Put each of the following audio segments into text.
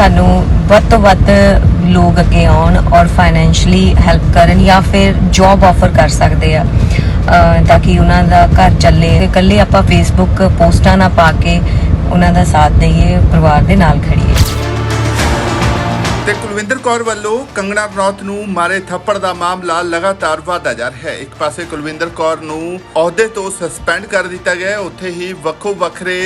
ਸਾਨੂੰ ਵੱਧ ਤੋਂ ਵੱਧ ਲੋਕ ਅੱਗੇ ਆਉਣ ਔਰ ਫਾਈਨੈਂਸ਼ਲੀ ਹੈਲਪ ਕਰਨ ਜਾਂ ਫਿਰ ਜੌਬ ਆਫਰ ਕਰ ਸਕਦੇ ਆ। ਤਾਂ ਕਿ ਉਹਨਾਂ ਦਾ ਘਰ ਚੱਲੇ। ਇਕੱਲੇ ਆਪਾਂ ਫੇਸਬੁੱਕ ਪੋਸਟਾਂ ਨਾ ਪਾ ਕੇ ਉਹਨਾਂ ਦਾ ਸਾਥ ਦਈਏ, ਪਰਿਵਾਰ ਦੇ ਨਾਲ ਖੜੀਏ ਤੇ ਕੁਲਵਿੰਦਰ ਕੌਰ ਵੱਲੋਂ ਕੰਗਣਾ ਰਣੌਤ ਨੂੰ ਮਾਰੇ ਥੱਪੜ ਦਾ ਮਾਮਲਾ ਲਗਾਤਾਰ ਵਧਦਾ ਜਾ ਰਿਹਾ ਹੈ। ਇੱਕ ਪਾਸੇ ਕੁਲਵਿੰਦਰ ਕੌਰ ਨੂੰ ਅਹੁਦੇ ਤੋਂ ਸਸਪੈਂਡ ਕਰ ਦਿੱਤਾ ਗਿਆ ਹੈ। ਉੱਥੇ ਹੀ ਵੱਖੋ ਵੱਖਰੇ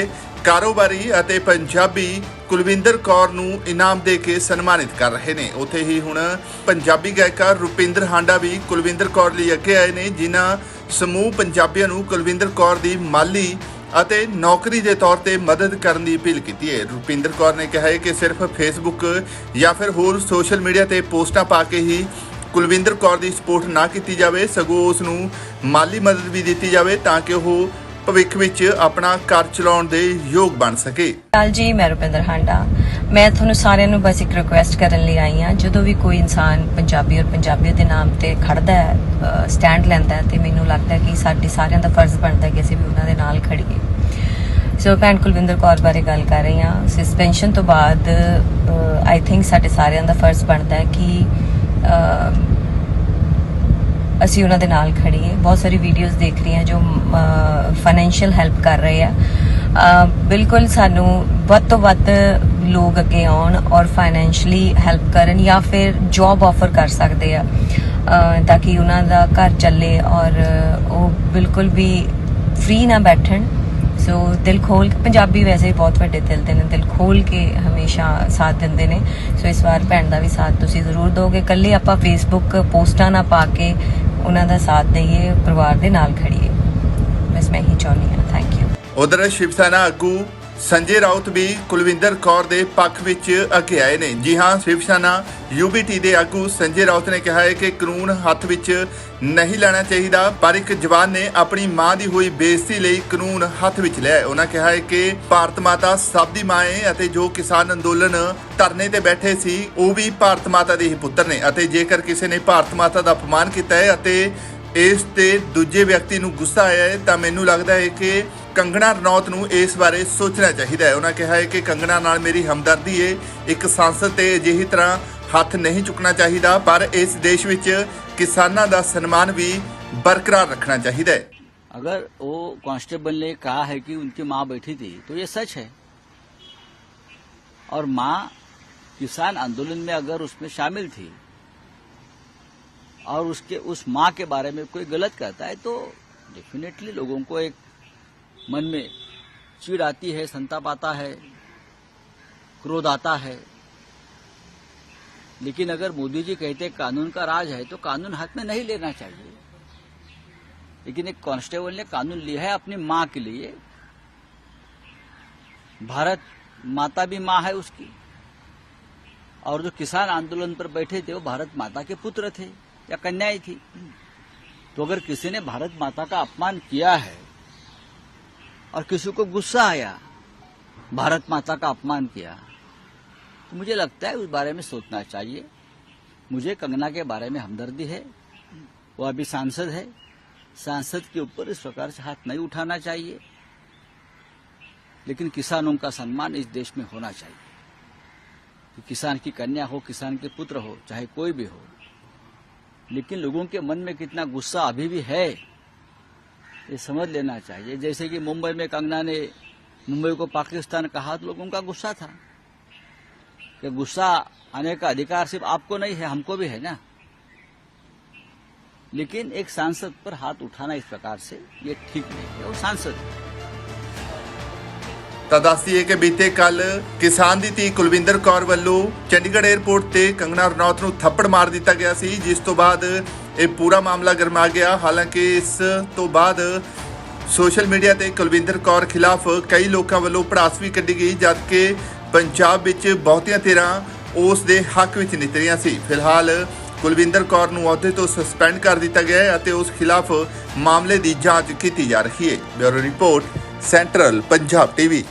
ਕਾਰੋਬਾਰੀ ਅਤੇ ਪੰਜਾਬੀ ਕੁਲਵਿੰਦਰ ਕੌਰ ਨੂੰ ਇਨਾਮ ਦੇ ਕੇ ਸਨਮਾਨਿਤ ਕਰ ਰਹੇ ਨੇ। ਉੱਥੇ ਹੀ ਹੁਣ ਪੰਜਾਬੀ ਗਾਇਕਾ ਰੁਪਿੰਦਰ ਹਾਂਡਾ ਵੀ ਕੁਲਵਿੰਦਰ ਕੌਰ ਲਈ ਅੱਗੇ ਆਏ ਨੇ, ਜਿਨ੍ਹਾਂ ਸਮੂਹ ਪੰਜਾਬੀਆਂ ਨੂੰ ਕੁਲਵਿੰਦਰ ਕੌਰ ਦੀ ਮਾਲੀ ਅਤੇ ਨੌਕਰੀ ਦੇ ਤੌਰ ਤੇ ਮਦਦ ਕਰਨ ਦੀ ਅਪੀਲ ਕੀਤੀ ਹੈ। ਰੁਪਿੰਦਰ ਕੌਰ ਨੇ ਕਿਹਾ ਹੈ ਕਿ ਸਿਰਫ ਫੇਸਬੁੱਕ ਜਾਂ ਫਿਰ ਹੋਰ ਸੋਸ਼ਲ ਮੀਡੀਆ ਤੇ ਪੋਸਟਾਂ ਪਾ ਕੇ ਹੀ ਕੁਲਵਿੰਦਰ ਕੌਰ ਦੀ ਸਪੋਰਟ ਨਾ ਕੀਤੀ ਜਾਵੇ। ਸਗੋਂ ਉਸ ਨੂੰ ਮਾਲੀ ਮਦਦ ਵੀ ਦਿੱਤੀ ਜਾਵੇ ਤਾਂ ਕਿ ਉਹ ਭਵਿੱਖ ਵਿੱਚ ਆਪਣਾ ਘਰ ਚਲਾਉਣ ਦੇ ਯੋਗ ਬਣ ਸਕੇ। ਹਾਲ ਜੀ, ਮੈਂ ਰੁਪਿੰਦਰ ਹਾਂਡਾ। ਮੈਂ ਤੁਹਾਨੂੰ ਸਾਰਿਆਂ ਨੂੰ ਬਸ ਇੱਕ ਰਿਕੁਐਸਟ ਕਰਨ ਲਈ ਆਈ ਹਾਂ। ਜਦੋਂ ਵੀ ਕੋਈ ਇਨਸਾਨ ਪੰਜਾਬੀ ਔਰ ਪੰਜਾਬੀਅਤ ਦੇ ਨਾਮ ਤੇ ਖੜਦਾ ਹੈ ਸਟੈਂਡ ਲੈਂਦਾ ਹੈ, ਤੇ ਮੈਨੂੰ ਲੱਗਦਾ ਕਿ ਸਾਡੇ ਸਾਰਿਆਂ ਦਾ ਫਰਜ਼ ਬਣਦਾ ਕਿ ਅਸੀਂ ਵੀ ਉਹਨਾਂ ਦੇ ਨਾਲ ਖੜੀਏ। ਸੋ ਭੈਣ ਕੁਲਵਿੰਦਰ ਕੌਰ ਬਾਰੇ ਗੱਲ ਕਰ ਰਹੀ ਹਾਂ। ਸਸਪੈਂਸ਼ਨ ਤੋਂ ਬਾਅਦ ਆਈ ਥਿੰਕ ਸਾਡੇ ਸਾਰਿਆਂ ਦਾ ਫਰਜ਼ ਬਣਦਾ ਹੈ ਕਿ ਅਸੀਂ ਉਹਨਾਂ ਦੇ ਨਾਲ ਖੜੀਏ ਬਹੁਤ ਸਾਰੀ ਵੀਡੀਓਜ਼ ਦੇਖ ਰਹੀ ਹਾਂ ਜੋ ਫਾਈਨੈਂਸ਼ੀਅਲ ਹੈਲਪ ਕਰ ਰਹੇ ਆ। ਬਿਲਕੁਲ ਸਾਨੂੰ ਵੱਧ ਤੋਂ ਵੱਧ ਲੋਕ ਅੱਗੇ ਆਉਣ ਔਰ ਫਾਈਨੈਂਸ਼ੀਅਲੀ ਹੈਲਪ ਕਰਨ ਜਾਂ ਫਿਰ ਜੌਬ ਆਫਰ ਕਰ ਸਕਦੇ ਆ। ਤਾਂ ਕਿ ਉਹਨਾਂ ਦਾ ਘਰ ਚੱਲੇ ਔਰ ਉਹ ਬਿਲਕੁਲ ਵੀ ਫ੍ਰੀ ਨਾ ਬੈਠਣ। ਸੋ ਦਿਲ ਖੋਲ ਕੇ, ਪੰਜਾਬੀ ਵੈਸੇ ਹੀ ਬਹੁਤ ਵੱਡੇ ਦਿਲ ਦੇ ਨੇ। ਦਿਲ ਖੋਲ ਕੇ ਹਮੇਸ਼ਾ ਸਾਥ ਦਿੰਦੇ ਨੇ। ਸੋ ਇਸ ਵਾਰ ਭੈਣ ਦਾ ਵੀ ਸਾਥ ਤੁਸੀਂ ਜ਼ਰੂਰ ਦਿਓਗੇ ਕੱਲੇ ਆਪਾਂ ਫੇਸਬੁੱਕ ਪੋਸਟਾਂ ਨਾ ਪਾ ਕੇ ਉਹਨਾਂ ਦਾ ਸਾਥ ਦਈਏ, ਪਰਿਵਾਰ ਦੇ ਨਾਲ ਖੜੀਏ। ਬਸ ਮੈਂ ਹੀ ਚਾਹੁੰਦੀ ਹਾਂ। ਥੈਂਕ ਯੂ ਉਧਰ ਸ਼ਿਵ ਸੈਨਾ ਆਗੂ ਸੰਜੇ ਰਾਉਤ ਵੀ ਕੁਲਵਿੰਦਰ ਕੌਰ ਦੇ ਪੱਖ ਵਿੱਚ ਅੱਗੇ ਆਏ ਨੇ। ਜੀ ਹਾਂ ਸ਼ਿਵ ਸੈਨਾ ਯੂਬੀਟੀ ਦੇ ਆਗੂ ਸੰਜੇ ਰਾਉਤ ਨੇ ਕਿਹਾ ਹੈ ਕਿ ਕਾਨੂੰਨ ਹੱਥ ਵਿੱਚ ਨਹੀਂ ਲੈਣਾ ਚਾਹੀਦਾ, ਪਰ ਇੱਕ ਜਵਾਨ ਨੇ ਆਪਣੀ ਮਾਂ ਦੀ ਹੋਈ ਬੇਇੱਜ਼ਤੀ ਲਈ ਕਾਨੂੰਨ ਹੱਥ ਵਿੱਚ ਲਿਆ ਉਹਨਾਂ ਕਿਹਾ ਹੈ ਕਿ ਭਾਰਤ ਮਾਤਾ ਸਭ ਦੀ ਮਾਂ ਹੈ ਅਤੇ ਜੋ ਕਿਸਾਨ ਅੰਦੋਲਨ ਧਰਨੇ ਤੇ ਬੈਠੇ ਸੀ, ਉਹ ਵੀ ਭਾਰਤ ਮਾਤਾ ਦੇ ਹੀ ਪੁੱਤਰ ਨੇ ਅਤੇ ਜੇਕਰ ਕਿਸੇ ਨੇ ਭਾਰਤ ਮਾਤਾ ਦਾ ਅਪਮਾਨ ਕੀਤਾ ਹੈ ਅਤੇ ਇਸ ਤੇ ਦੂਜੇ ਵਿਅਕਤੀ ਨੂੰ ਗੁੱਸਾ ਆਇਆ ਹੈ, ਤਾਂ ਮੈਨੂੰ ਲੱਗਦਾ ਹੈ ਕਿ ਕੰਗਣਾ ਰਣੌਤ ਨੂੰ ਇਸ ਬਾਰੇ ਸੋਚਣਾ ਚਾਹੀਦਾ ਹੈ ਉਹਨਾਂ ਕਿਹਾ ਹੈ ਕਿ ਕੰਗਣਾ ਨਾਲ ਮੇਰੀ ਹਮਦਰਦੀ ਹੈ ਇੱਕ ਸੰਸਦ ਤੇ ਅਜਿਹੀ ਤਰ੍ਹਾਂ ਹੱਥ ਨਹੀਂ ਚੁੱਕਣਾ ਚਾਹੀਦਾ ਪਰ ਇਸ ਦੇਸ਼ ਵਿੱਚ ਕਿਸਾਨਾਂ ਦਾ ਸਨਮਾਨ ਵੀ ਬਰਕਰਾਰ ਰੱਖਣਾ ਚਾਹੀਦਾ ਹੈ अगर वो कांस्टेबल ने कहा है कि उनकी माँ बैठी थी तो ये सच है और माँ किसान आंदोलन में अगर उसमें शामिल थी और उसके उस माँ के बारे में कोई गलत कहता है तो डेफिनेटली लोगों को एक मन में चिड़ आती है, संताप आता है, क्रोध आता है। लेकिन अगर मोदी जी कहते कानून का राज है तो कानून हाथ में नहीं लेना चाहिए। लेकिन एक कांस्टेबल ने कानून लिया है अपनी माँ के लिए। भारत माता भी माँ है उसकी। और जो किसान आंदोलन पर बैठे थे, वो भारत माता के पुत्र थे या कन्याएँ थी। तो अगर किसी ने भारत माता का अपमान किया है और किसी को गुस्सा आया, भारत माता का अपमान किया तो मुझे लगता है उस बारे में सोचना चाहिए। मुझे कंगना के बारे में हमदर्दी है वो अभी सांसद है। सांसद के ऊपर इस प्रकार से हाथ नहीं उठाना चाहिए, लेकिन किसानों का सम्मान इस देश में होना चाहिए। कि किसान की कन्या हो, किसान के पुत्र हो, चाहे कोई भी हो, लेकिन लोगों के मन में कितना गुस्सा अभी भी है ये समझ लेना चाहिए। जैसे कि मुंबई में कंगना ने मुंबई को पाकिस्तान कहा तो लोगों का गुस्सा था। कि गुस्सा आने का अधिकार सिर्फ़ आपको नहीं है, हमको भी है ना। लेकिन एक सांसद पर हाथ उठाना इस प्रकार से, ये ठीक नहीं है। वो सांसद है। ਤਾਂ ਦੱਸ ਕਿ ਬੀਤੇ ਕੱਲ ਕਿਸਾਨ ਦੀ ਧੀ ਕੁਲਵਿੰਦਰ ਕੌਰ ਵੱਲੋਂ ਚੰਡੀਗੜ੍ਹ 에ਅਰਪੋਰਟ ਤੇ ਕੰਗਣਾ ਰਣੌਤ ਨੂੰ ਥੱਪੜ ਮਾਰ ਦਿੱਤਾ ਗਿਆ ਸੀ, ਜਿਸ ਤੋਂ ਬਾਅਦ ਇਹ ਪੂਰਾ ਮਾਮਲਾ ਗਰਮਾ ਗਿਆ। ਹਾਲਾਂਕਿ ਇਸ ਤੋਂ ਬਾਅਦ ਸੋਸ਼ਲ ਮੀਡੀਆ ਤੇ ਕੁਲਵਿੰਦਰ ਕੌਰ ਖਿਲਾਫ ਕਈ ਲੋਕਾਂ ਵੱਲੋਂ ਭੜਾਸ ਵੀ ਕੱਢੀ ਗਈ, ਜਦਕਿ ਪੰਜਾਬ ਵਿੱਚ ਬਹੁਤੀਆਂ ਧਿਰਾਂ ਉਸ ਦੇ ਹੱਕ ਵਿੱਚ ਨਿਤਰੀਆਂ ਸੀ। ਫਿਲਹਾਲ ਕੁਲਵਿੰਦਰ ਕੌਰ ਨੂੰ ਅਹੁਦੇ ਤੋਂ ਸਸਪੈਂਡ ਕਰ ਦਿੱਤਾ ਗਿਆ ਹੈ ਅਤੇ ਉਸ ਖਿਲਾਫ ਮਾਮਲੇ ਦੀ ਜਾਂਚ ਕੀਤੀ ਜਾ ਰਹੀ ਹੈ। Bureau report, central Punjab TV.